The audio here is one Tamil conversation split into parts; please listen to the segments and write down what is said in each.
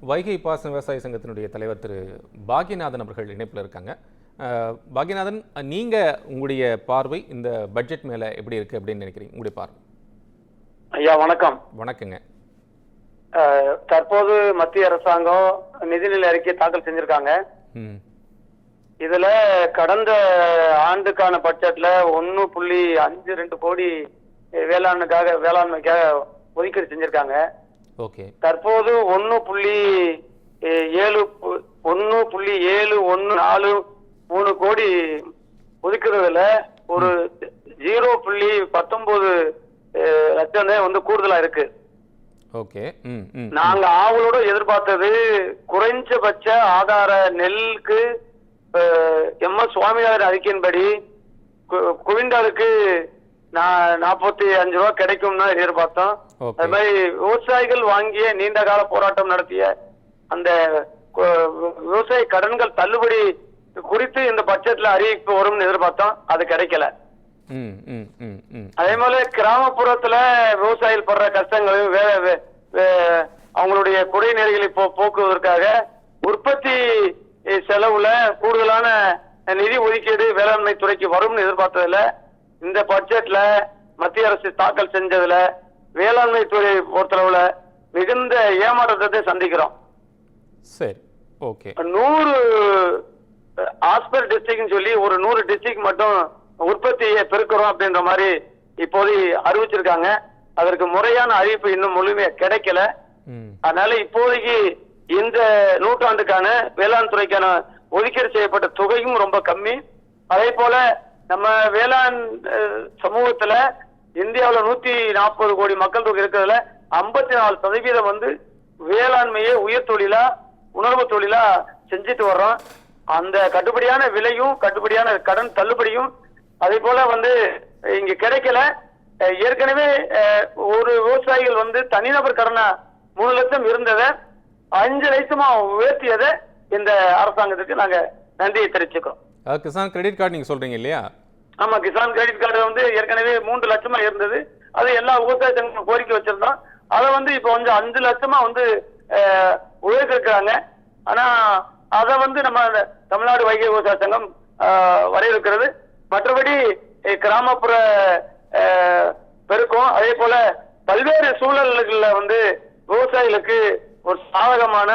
வைகை பாசன விவசாய சங்கத்தினுடைய தலைவர் திரு பாக்யநாதன் அவர்கள் இணைப்பில் இருக்காங்க. பாக்யநாதன் நீங்க உங்களுடைய பார்வை இந்த பட்ஜெட் மேல எப்படி இருக்கு அப்படின்னு நினைக்கிறீங்க? உங்களுடைய பார்வை. ஐயா வணக்கம். வணக்கங்க. தற்போது மத்திய அரசாங்கம் நிதிநிலை அறிக்கை தாக்கல் செஞ்சிருக்காங்க. ம். இதுல கடந்த ஆண்டுக்கான பட்ஜெட்ல ஒன்னு புள்ளி அஞ்சு ரெண்டு கோடி வேளாண்மைக்காக வேளாண்மைக்காக ஒதுக்கீடு செஞ்சிருக்காங்க. தற்போது ஒன்னு புள்ளி ஏழு ஒன்னு புள்ளி ஏழு ஒன்னு நாலு மூணு கோடி ஒதுக்குறதுல ஒரு ஜீரோ புள்ளி பத்தொன்பது லட்சம் வந்து கூடுதலா இருக்கு. ஓகே. நாங்க ஆவலோட எதிர்பார்த்தது குறைஞ்சபட்ச ஆதார நெல்லுக்கு எம் எஸ் சுவாமிநாதன் அறிக்கையின்படி குவிண்டாலுக்கு நா- நாற்பத்தி அஞ்சு ரூபா கிடைக்கும்னு எதிர்பார்த்தோம். அது மாதிரி விவசாயிகள் வாங்கிய நீண்ட கால போராட்டம் நடத்திய அந்த விவசாய கடன்கள் தள்ளுபடி குறித்து இந்த பட்ஜெட்ல அறிவிப்பு வரும்னு எதிர்பார்த்தோம். அது கிடைக்கல. அதே மாதிரி கிராமப்புறத்துல விவசாயிகள் படுற கஷ்டங்களையும் அவங்களுடைய குறைநெறிகளை போ போக்குவதற்காக உற்பத்தி செலவுல கூடுதலான நிதி ஒதுக்கீடு வேளாண்மை துறைக்கு வரும்னு எதிர்பார்த்ததுல பட்ஜெட்ல மத்திய அரசு தாக்கல் செஞ்சதுல வேளாண்மை துறை பொறுத்தளவுல மிகுந்த ஏமாற்றத்தை சந்திக்கிறோம். சரி ஓகே. நூறு ஆஸ்பர் டிஸ்ட்ரிக்ட்னு சொல்லி ஒரு நூறு டிஸ்ட்ரிக்ட் மட்டும் உற்பத்தியை பெருக்கிறோம் அப்படின்ற மாதிரி இப்போது அறிவிச்சிருக்காங்க. அதற்கு முறையான அறிவிப்பு இன்னும் முழுமையா கிடைக்கல. அதனால இப்போதைக்கு இந்த நூற்றாண்டுக்கான வேளாண் துறைக்கான ஒதுக்கீடு செய்யப்பட்ட தொகையும் ரொம்ப கம்மி. அதே போல நம்ம வேளாண் சமூகத்துல இந்தியாவில் நூத்தி நாற்பது கோடி மக்கள் தொகை இருக்கிறதுல ஐம்பத்தி நாலு சதவீதம் வந்து வேளாண்மையை உயர் தொழிலா உணர்வு தொழிலா செஞ்சுட்டு வர்றோம். அந்த கட்டுப்படியான விலையும் கட்டுப்படியான கடன் தள்ளுபடியும் அதே போல வந்து இங்க கிடைக்கல. ஏற்கனவே ஒரு விவசாயிகள் வந்து தனிநபர் கடனா மூணு லட்சம் இருந்ததை அஞ்சு லட்சமா உயர்த்தியதை இந்த அரசாங்கத்துக்கு நாங்க நன்றியை தெரிவிச்சுக்கிறோம். கிசான் கிரெடிட் கார்டு நீங்க சொல்றீங்க இல்லையா? ஆமா கிசான் கிரெடிட் கார்டு வந்து ஏற்கனவே மூன்று லட்சமா இருந்தது. அது எல்லா விவசாய சங்கமும் கோரிக்கை வச்சிருந்தோம். அதை வந்து இப்போ கொஞ்சம் அஞ்சு லட்சமா வந்து உயர்த்திருக்கிறாங்க ஆனா அதை வந்து நம்ம அந்த தமிழ்நாடு வைகை விவசாய சங்கம் வரையறுக்கிறது. மற்றபடி கிராமப்புற பெருக்கம் அதே போல பல்வேறு சூழல்களில் வந்து விவசாயிகளுக்கு ஒரு சாதகமான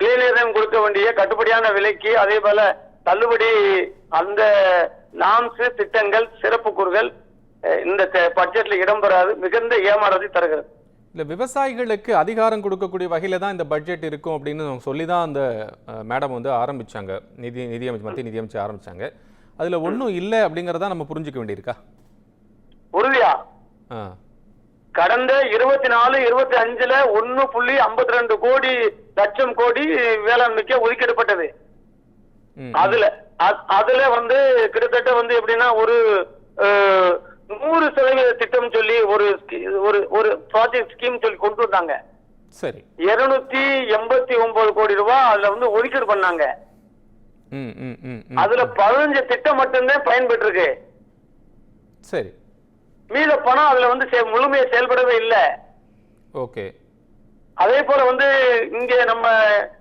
விலை நிர்ணயம் கொடுக்க வேண்டிய கட்டுப்படியான விலைக்கு அதே போல தள்ளுபடி அந்த நாம்ஸ் திட்டங்கள் சிறப்பு கூறுகள் இந்த பட்ஜெட்ல இடம்பெறாது மிகுந்த ஏமாறதை தருகிறது. இல்ல விவசாயிகளுக்கு அதிகாரம் கொடுக்கக்கூடிய வகையில தான் இந்த பட்ஜெட் இருக்கும் அப்படின்னு சொல்லி தான் அந்த மேடம் வந்து ஆரம்பிச்சாங்க. நிதி நிதியமைச்சர் மத்திய நிதியமைச்சர் ஆரம்பிச்சாங்க. அதுல ஒண்ணும் இல்லை அப்படிங்கறத நம்ம புரிஞ்சுக்க வேண்டியிருக்கா? உறுதியா? கடந்த இருபத்தி நாலு இருபத்தி அஞ்சுல ஒன்னு புள்ளி ஐம்பத்தி ரெண்டு கோடி லட்சம் கோடி வேளாண்மைக்கு ஒதுக்கிடப்பட்டது அதுல அதுல வந்து கிட்டத்தட்ட வந்து எப்படின்னா ஒரு நூறு சதவீத திட்டம் சொல்லி ஒரு ஒரு ஒரு ப்ராஜெக்ட் ஸ்கீம் சொல்லி கொண்டு வந்தாங்க. சரி. இருநூத்தி எண்பத்தி ஒன்பது கோடி ரூபாய் அதுல வந்து ஒதுக்கீடு பண்ணாங்க. ம் ம் ம் ம். அதுல பதினஞ்சு திட்டம் மட்டும்தான் பயன்பெற்று இருக்கு சரி. மீத பணம் அதுல வந்து முழுமையா செயல்படவே இல்லை. ஓகே. அதே போல வந்து இங்க நம்ம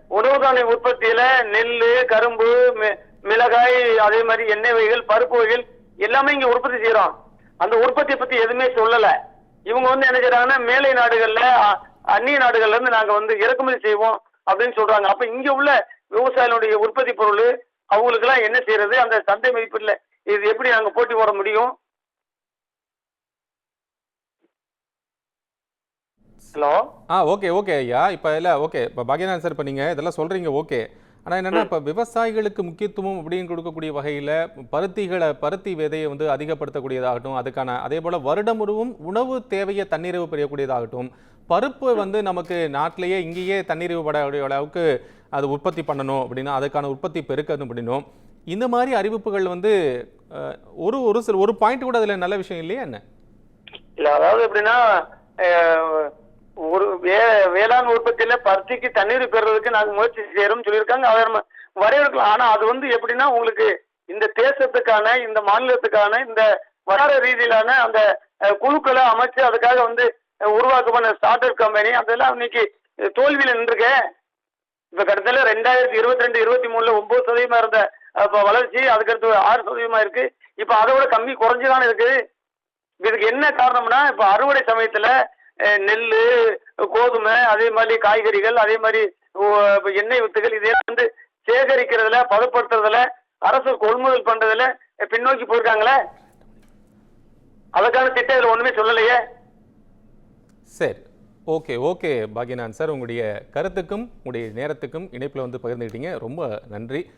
உணவு தானிய உற்பத்தியில நெல்லு கரும்பு மிளகாய் அதே மாதிரி எண்ணெய் வகைகள் பருப்பு வகைகள் எல்லாமே இங்க உற்பத்தி செய்யறோம். அந்த உற்பத்தியை பத்தி எதுவுமே சொல்லல. இவங்க வந்து என்ன செய்யறாங்கன்னா மேலை நாடுகள்ல அந்நிய நாடுகள்ல இருந்து நாங்க வந்து இறக்குமதி செய்வோம் அப்படின்னு சொல்றாங்க. அப்ப இங்க உள்ள விவசாயிகளுடைய உற்பத்தி பொருள் அவங்களுக்கு எல்லாம் என்ன செய்யறது? அந்த சந்தை மதிப்பீடுல இது எப்படி நாங்க போட்டி போட முடியும்? ஹலோ? ஆ ஓகே ஓகே ஐயா. இப்போ இல்லை ஓகே. இப்போ பாக்யநாதன் சார் இப்போ நீங்கள் இதெல்லாம் சொல்கிறீங்க ஓகே. ஆனால் என்னென்னா இப்போ விவசாயிகளுக்கு முக்கியத்துவம் அப்படின்னு கொடுக்கக்கூடிய வகையில் பருத்திகளை பருத்தி விதையை வந்து அதிகப்படுத்தக்கூடியதாகட்டும் அதுக்கான அதே போல் வருடமுழுவும் உணவு தேவையை தன்னிறைவு பெறக்கூடியதாகட்டும் பருப்பு வந்து நமக்கு நாட்டிலேயே இங்கேயே தன்னிறைவு படக்கூடிய அளவுக்கு அது உற்பத்தி பண்ணணும் அப்படின்னா அதுக்கான உற்பத்தி பெருக்கணும் அப்படின்னும் இந்த மாதிரி அறிவிப்புகள் வந்து ஒரு ஒரு சில ஒரு பாயிண்ட் கூட அதில் நல்ல விஷயம் இல்லையா என்ன? இல்ல அதாவது எப்படின்னா ஒரு வே வேளாண் உற்பத்தியில பருத்திக்கு தண்ணீர் பெறுறதுக்கு நாங்க முயற்சி செய்யறோம் சொல்லியிருக்காங்க. அதை நம்ம வரையறுக்கலாம். ஆனா அது வந்து எப்படின்னா உங்களுக்கு இந்த தேசத்துக்கான இந்த மாநிலத்துக்கான இந்த வட்டார ரீதியிலான அந்த குழுக்களை அமைச்சு அதுக்காக வந்து உருவாக்க பண்ண ஸ்டார்ட் அப் கம்பெனி அதெல்லாம் இன்னைக்கு தோல்வியில நின்றுருக்கேன் இப்ப கடத்தல ரெண்டாயிரத்தி இருபத்தி ரெண்டு இருபத்தி மூணுல ஒன்பது சதவீதமா இருந்த வளர்ச்சி அதுக்கடுத்து ஆறு சதவீதமா இருக்கு. இப்ப அதை விட கம்மி குறைஞ்சுதானே இருக்கு. இதுக்கு என்ன காரணம்னா இப்ப அறுவடை சமயத்துல நெல் கோதுமை அதே மாதிரி காய்கறிகள் அதே மாதிரி ஓ- எண்ணெய் வித்துகள் இதெல்லாம் வந்து சேகரிக்கிறதுல பதப்படுத்துறதுல அரசு கொள்முதல் பண்றதுல பின்னோக்கி போயிருக்காங்களே? அதுக்கான திட்டம் இதில் ஒன்றுமே சொல்லலையே? சரி. Okay okay Bhagyanath sir. உங்களுடைய கருத்துக்கும் உங்களுடைய நேரத்துக்கும் இணைப்பில் வந்து பகிர்ந்துக்கிட்டீங்க ரொம்ப நன்றி.